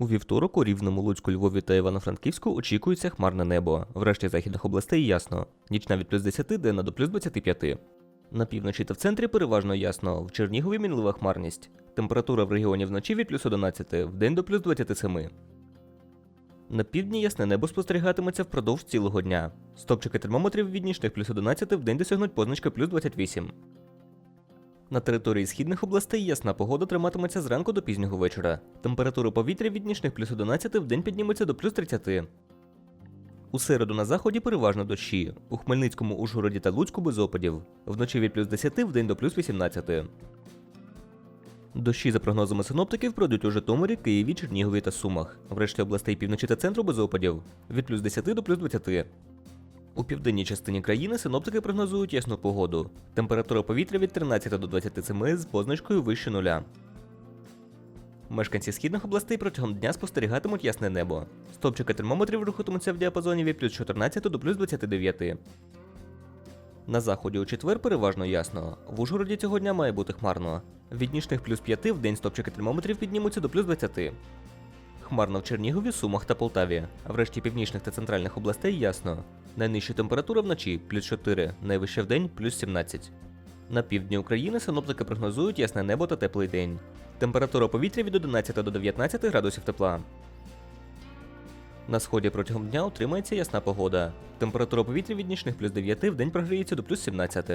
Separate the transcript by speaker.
Speaker 1: У вівторок у Рівному, Луцьку, Львові та Івано-Франківську очікується хмарне небо. Врешті західних областей ясно. Нічна від плюс 10 денна до плюс 25. На півночі та в центрі переважно ясно. В Чернігові мінлива хмарність. Температура в регіоні вночі від плюс 11, вдень до плюс 27. На півдні ясне небо спостерігатиметься впродовж цілого дня. Стопчики термометрів від нічних плюс 11 вдень досягнуть позначки плюс 28. На території східних областей ясна погода триматиметься зранку до пізнього вечора. Температура повітря від нічних плюс 11 в день підніметься до плюс 30. У середу на заході переважно дощі. У Хмельницькому, Ужгороді та Луцьку без опадів. Вночі від плюс 10 в день до плюс 18. Дощі, за прогнозами синоптиків, пройдуть у Житомирі, Києві, Чернігові та Сумах. Врешті областей півночі та центру без опадів. Від плюс 10 до плюс 20. У південній частині країни синоптики прогнозують ясну погоду. Температура повітря від 13 до 27 з позначкою вище нуля. Мешканці східних областей протягом дня спостерігатимуть ясне небо. Стопчики термометрів рухатимуться в діапазоні від плюс 14 до плюс 29. На заході у четвер переважно ясно. В Ужгороді цього дня має бути хмарно. Від нічних плюс 5 в день стопчики термометрів піднімуться до плюс 20. Хмарно в Чернігові, Сумах та Полтаві. А врешті північних та центральних областей ясно. Найнижча температура вночі плюс 4, найвища вдень плюс 17. На півдні України синоптики прогнозують ясне небо та теплий день. Температура повітря від 11 до 19 градусів тепла. На сході протягом дня утримається ясна погода. Температура повітря від нічних плюс 9 в день прогріється до плюс 17.